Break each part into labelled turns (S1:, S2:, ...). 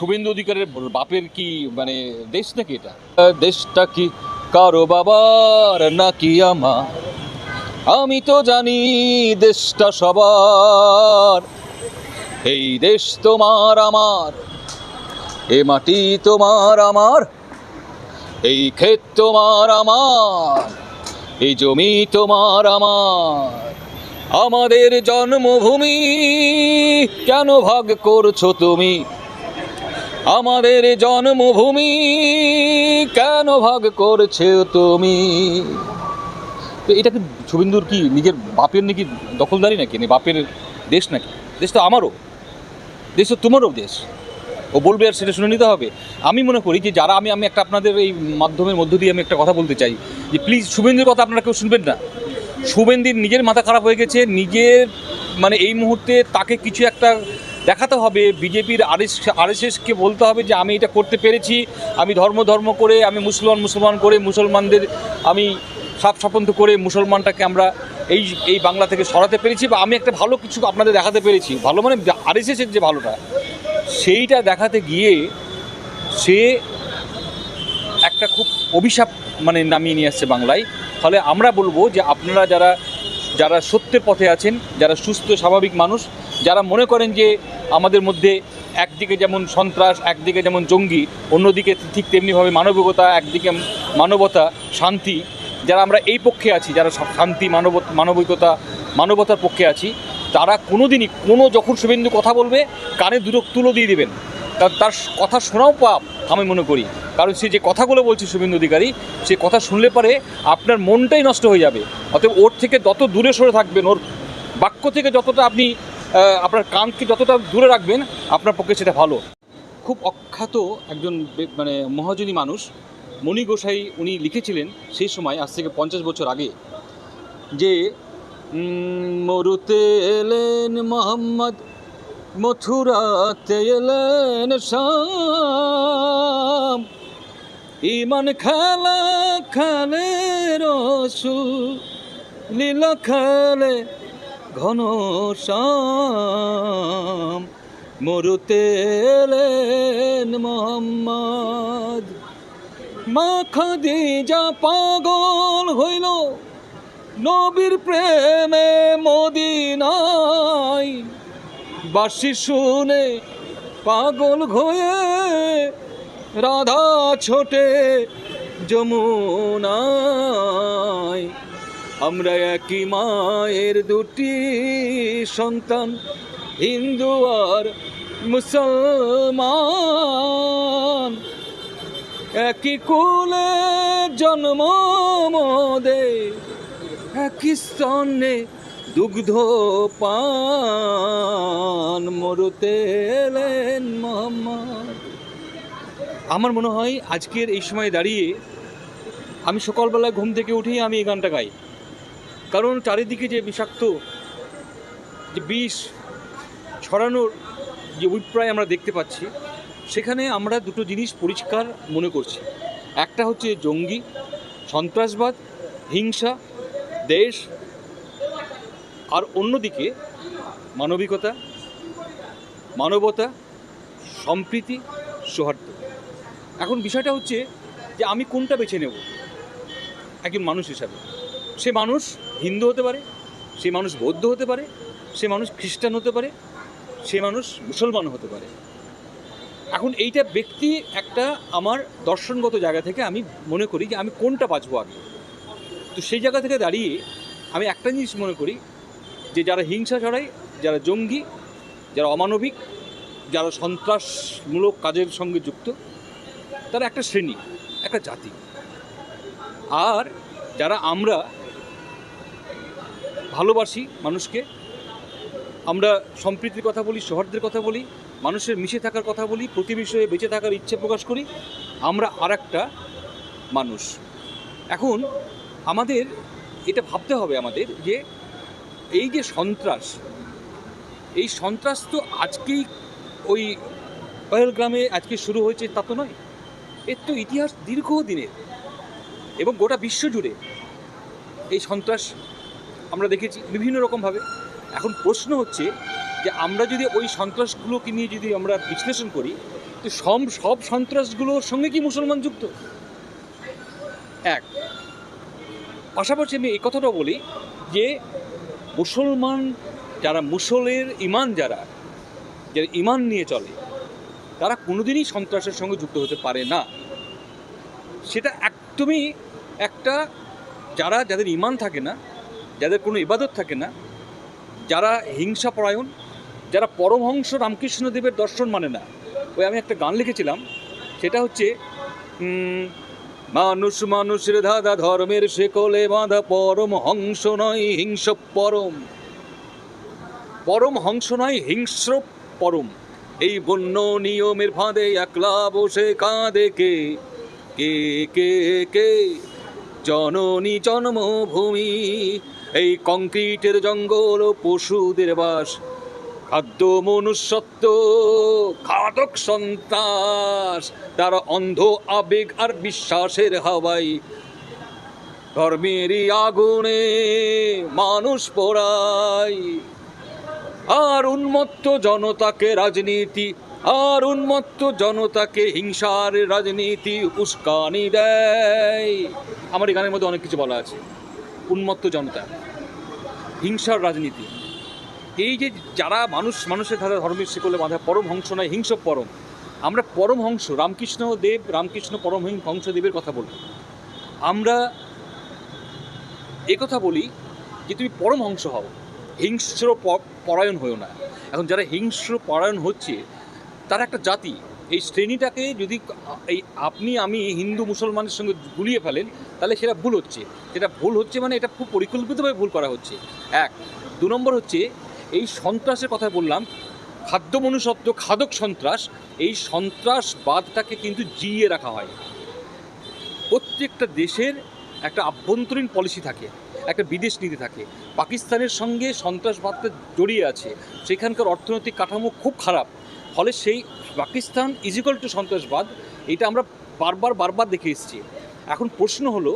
S1: শুভেন্দু অধিকারের বাপের কি মানে দেশ নাকি এটা? দেশটা কি কারও বাবার নাকি আমার? আমি তো জানি দেশটা সবার। এই দেশ তোমার আমার, এ মাটি তোমার আমার, এই ক্ষেত তোমার আমার, এই জমি তোমার আমার। আমাদের জন্মভূমি কেন ভাগ করছ তুমি? আমাদের জন্মভূমি, কেন ভাগ করছ তুমি? তো এটা কি শুভেন্দুর কি নিজের বাপের নাকি দখলদারি নাকি? না বাপের দেশ নাকি? দেশ তো আমারও। দেশ তো তোমারও দেশ। ও বলবে আর সেটা শুনে নিতে হবে। আমি মনে করি যে যারা আমি আমি একটা আপনাদের এই মাধ্যমের মধ্য দিয়ে আমি একটা কথা বলতে চাই যে প্লিজ শুভেন্দুর কথা আপনারা কেউ শুনবেন না। শুভেন্দুর নিজের মাথা খারাপ হয়ে গেছে, নিজের মানে এই মুহূর্তে তাকে কিছু একটা দেখাতে হবে। বিজেপির আরএস, আরএসএসকে বলতে হবে যে, আমি এটা করতে পেরেছি। আমি ধর্ম ধর্ম করে, আমি মুসলমান মুসলমান করে, মুসলমানদের আমি সাপ সাপন্ত করে মুসলমানটাকে আমরা এই এই বাংলা থেকে সরাতে পেরেছি বা আমি একটা ভালো কিছু আপনাদের দেখাতে পেরেছি। ভালো মানে আরএসএসের যে ভালোটা, সেইটা দেখাতে গিয়ে সে একটা খুব অভিশাপ মানে নামিয়ে নিয়ে আসছে বাংলায়। ফলে আমরা বলব যে, আপনারা যারা যারা সত্যের পথে আছেন, যারা সুস্থ, স্বাভাবিক মানুষ যারা মনে করেন যে আমাদের মধ্যে একদিকে যেমন সন্ত্রাস, একদিকে যেমন জঙ্গি, অন্যদিকে ঠিক তেমনিভাবে মানবিকতা, একদিকে মানবতা, শান্তি, যারা আমরা এই পক্ষে আছি, যারা শান্তি মানব মানবিকতা, মানবতার পক্ষে আছি, তারা কোনো দিনই কোনো যখন শুভেন্দু কথা বলবে, কানে দুটো তুলো দিয়ে দেবেন। তার তার কথা শোনাও পাপ, আমি মনে করি। কারণ সে যে কথাগুলো বলছে শুভেন্দু অধিকারী, সে কথা শুনলে পরে আপনার মনটাই নষ্ট হয়ে যাবে। অতএব ওর থেকে যত দূরে সরে থাকবেন, ওর বাক্য থেকে যতটা আপনি আপনার কানকে যতটা দূরে রাখবেন, আপনার পক্ষে সেটা ভালো। খুব অখ্যাত একজন মানে মহাজনী মানুষ, মণি গোসাই উনি লিখেছিলেন সেই সময়, আজ থেকে পঞ্চাশ বছর আগে, যে মরুতে এলেন মোহাম্মদ, মথুরাতে এলেন শাম। ইমান খেলা খেলে রসুল, লীলা খেলে ঘন শাম মরুতে মোহাম্মদ। মা খাদিজা পাগল হইল, নবীর প্রেমে মদিনায়। বাসি শুনে পাগল হয়ে রাধা ছোটে যমুনায়। আমরা একই মায়ের দুটি সন্তান, হিন্দু আর মুসলমান। একই কুলে জন্ম মোদের একই স্তনে দুগ্ধ পান। মরুতে এলেন মোহাম্মদ। আমার মনে হয় আজকের এই সময় দাঁড়িয়ে আমি সকালবেলায় ঘুম থেকে উঠেই আমি এই গানটা গাই। কারণ চারিদিকে যে বিষাক্ত, যে বিষ ছড়ানোর যে অভিপ্রায় আমরা দেখতে পাচ্ছি, সেখানে আমরা দুটো জিনিস পরিষ্কার মনে করছি। একটা হচ্ছে জঙ্গি, সন্ত্রাসবাদ, হিংসা, দেশ, আর অন্যদিকে মানবিকতা, মানবতা, সম্প্রীতি, সৌহার্দ্য। এখন বিষয়টা হচ্ছে যে আমি কোনটা বেছে নেব? একজন মানুষ হিসাবে। সে মানুষ হিন্দু হতে পারে, সে মানুষ বৌদ্ধ হতে পারে, সে মানুষ খ্রিস্টান হতে পারে, সে মানুষ মুসলমান হতে পারে। এখন এইটা ব্যক্তি একটা আমার দর্শনগত জায়গা থেকে আমি মনে করি যে আমি কোনটা বাঁচবো আগে। তো সেই জায়গা থেকে দাঁড়িয়ে আমি একটা জিনিস মনে করি যে যারা হিংসা ছড়ায়, যারা জঙ্গি, যারা অমানবিক, যারা সন্ত্রাসমূলক কাজের সঙ্গে যুক্ত, তারা একটা শ্রেণি, একটা জাতি। আর যারা আমরা ভালোবাসি মানুষকে। আমরা সম্প্রীতির কথা বলি, সৌহার্দ্যের কথা বলি, মানুষের মিশে থাকার কথা বলি, প্রতিবেশী হয়ে বেঁচে থাকার ইচ্ছে প্রকাশ করি, আমরা আর একটা মানুষ। এখন আমাদের এটা ভাবতে হবে আমাদের যে এই যে সন্ত্রাস, এই সন্ত্রাস তো আজকেই ওই পহেলগ্রামে আজকে শুরু হয়েছে, তা তো নয়। এর তো ইতিহাস দীর্ঘ দিনের এবং গোটা বিশ্ব জুড়ে এই সন্ত্রাস আমরা দেখেছি বিভিন্ন রকমভাবে। এখন প্রশ্ন হচ্ছে যে আমরা যদি ওই সন্ত্রাসগুলোকে নিয়ে যদি আমরা বিশ্লেষণ করি, তো সব সব সন্ত্রাসগুলোর সঙ্গে কি মুসলমান যুক্ত? এক। পাশাপাশি আমি এই কথাটাও বলি যে মুসলমান যারা মুসলের ইমান যারা যারা ইমান নিয়ে চলে, তারা কোনোদিনই সন্ত্রাসের সঙ্গে যুক্ত হতে পারে না। সেটা একদমই একটা, যারা, যাদের ইমান থাকে না যাদের কোনো ইবাদত থাকে না, যারা হিংসা পরায়ণ, যারা পরমহংস রামকৃষ্ণদেবের দর্শন মানে না, ওই আমি একটা গান লিখেছিলাম, সেটা হচ্ছে মানুষ মানুষের ধাঁধা ধর্মের শেকলে বাঁধা পরম হংস নয় হিংস পরম। পরম হংস নয় হিংস্র পরম। এই বন্য নিয়মের ফাঁদে একলা বসে কাঁদে কে? কে কে কে? জননী জন্মভূমি এই কংক্রিটের জঙ্গল ও পশুদের বাস, খাদ্য, মনুষ্যত্ব ঘাতক সন্ত্রাস, তার অন্ধ আবেগ আর বিশ্বাসের হাওয়াই। ধর্মেরই আগুনে মানুষ পোড়ায় আর উন্মত্ত জনতাকে রাজনীতি, আর উন্মত্ত জনতাকে হিংসার রাজনীতি উস্কানি দেয়। আমার এই গানের মধ্যে অনেক কিছু বলা আছে। উন্মত্ত জনতা, হিংসার রাজনীতি। এই যে যারা মানুষ, মানুষের ধারা ধর্মের শিকলে বাঁধা পরম হংস নয়, হিংস পরম। আমরা পরম হংস, রামকৃষ্ণ দেব, রামকৃষ্ণ পরম হংস দেবের কথা বলি। আমরা কথা বলি যে তুমি পরম হংস হও, হিংস্র পরায়ণ হয়েও না। এখন যারা হিংস্র পরায়ণ হচ্ছে, তারা একটা জাতি। এই শ্রেণীটাকে যদি এই আপনি, আমি হিন্দু মুসলমানের সঙ্গে গুলিয়ে ফেলেন, তাহলে সেটা ভুল হচ্ছে। সেটা ভুল হচ্ছে মানে এটা খুব পরিকল্পিতভাবে ভুল করা হচ্ছে। এক, দু নম্বর হচ্ছে, এই সন্ত্রাসের কথা বললাম, খাদ্য মনুষ্যত্ব, খাদক সন্ত্রাস, এই সন্ত্রাসবাদটাকে কিন্তু জিইয়ে রাখা হয়। প্রত্যেকটা দেশের একটা আভ্যন্তরীণ পলিসি থাকে, একটা বিদেশ নীতি থাকে। পাকিস্তানের সঙ্গে সন্ত্রাসবাদটা জড়িয়ে আছে। সেখানকার অর্থনৈতিক কাঠামো খুব খারাপ। ফলে সেই পাকিস্তান ইজিক্যাল টু সন্ত্রাসবাদ, এটা আমরা বারবার বারবার দেখে এসেছি। এখন প্রশ্ন হলো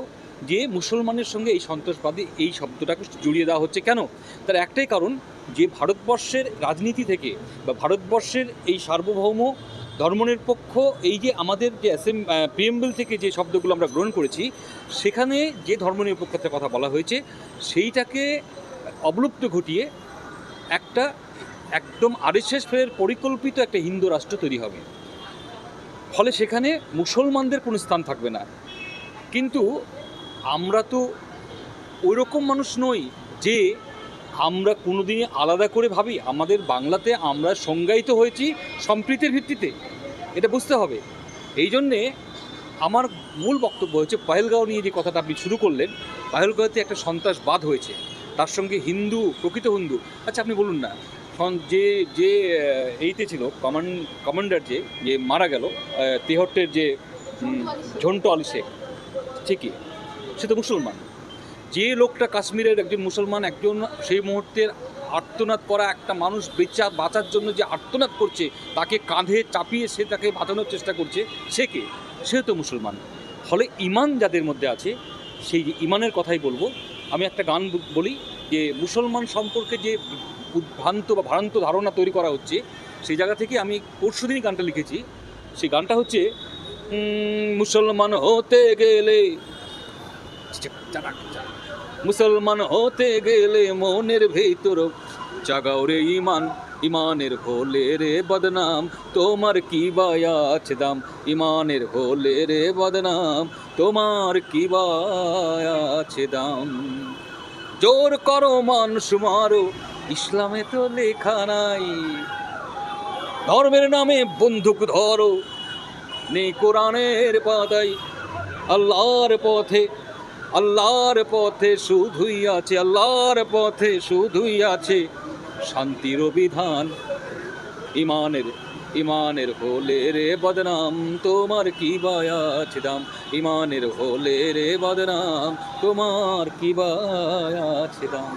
S1: যে মুসলমানের সঙ্গে এই সন্ত্রাসবাদী এই শব্দটাকে জড়িয়ে দেওয়া হচ্ছে কেন? তার একটাই কারণ যে ভারতবর্ষের রাজনীতি থেকে বা ভারতবর্ষের এই সার্বভৌম ধর্মনিরপেক্ষ, এই যে আমাদের যে অ্যাসেম প্রিএমবেল থেকে যে শব্দগুলো আমরা গ্রহণ করেছি, সেখানে যে ধর্মনিরপেক্ষতার কথা বলা হয়েছে, সেইটাকে অবলুপ্ত ঘটিয়ে একটা একদম আরএসএস ফের পরিকল্পিত একটা হিন্দু রাষ্ট্র তৈরি হবে। ফলে সেখানে মুসলমানদের কোনো স্থান থাকবে না। কিন্তু আমরা তো ওই রকম মানুষ নই যে আমরা কোনোদিনই আলাদা করে ভাবি, আমাদের বাংলাতে আমরা সংজ্ঞায়িত হয়েছি সম্প্রীতির ভিত্তিতে। এটা বুঝতে হবে। এই জন্যে আমার মূল বক্তব্য হচ্ছে, পাহেলগাঁও নিয়ে যে কথাটা আপনি শুরু করলেন, পাহেলগাঁওতে একটা সন্ত্রাসবাদ হয়েছে। তার সঙ্গে হিন্দু, প্রকৃত হিন্দু। আচ্ছা আপনি বলুন না। যে যে এইতে ছিল, কমান্ড, কমান্ডার যে যে মারা গেল তেহট্টের যে ঝন্টু আলী শেখ, ঠিকই, সে তো মুসলমান। যে লোকটা কাশ্মীরের একজন মুসলমান, একজন সেই মুহূর্তের আর্তনাদ করা একটা মানুষ বেচা, বাঁচার জন্য যে আর্তনাদ করছে, তাকে কাঁধে চাপিয়ে সে তাকে বাঁচানোর চেষ্টা করছে, সে কে? সে তো মুসলমান। ফলে ইমান যাদের মধ্যে আছে, সেই ইমানের কথাই বলব। আমি একটা গান বলি যে, মুসলমান সম্পর্কে যে উদ্ভ্রান্ত বা ভ্রান্ত ধারণা তৈরি করা হচ্ছে, সেই জায়গা থেকে আমি পরশু দিনই গানটা লিখেছি। সেই গানটা হচ্ছে মুসলমান হতে গেলে, মুসলমান হতে গেলে মনের ভেতর জাগাও রে ইমান, ইমানের হলে রে বদনাম, তোমার কি বায়া আছে দাম? ইমানের হলে রে বদনাম, তোমার কি বায়া আছে দাম? জোর করো মানুষ মারো ইসলামে তো লেখা নাই। ধর্মের নামে বন্দুক ধরো। নেই কোরআনের পাতাই আল্লাহর পথে আল্লাহর পথে শুধুই আছে, আল্লাহর পথে শুধুই আছে শান্তির বিধান। ইমানের ইমানের হলে রে বদনাম, তোমার কি বায়া আছে দাম? ইমানের হলে রে বদনাম, তোমার কি বায়া আছে দাম?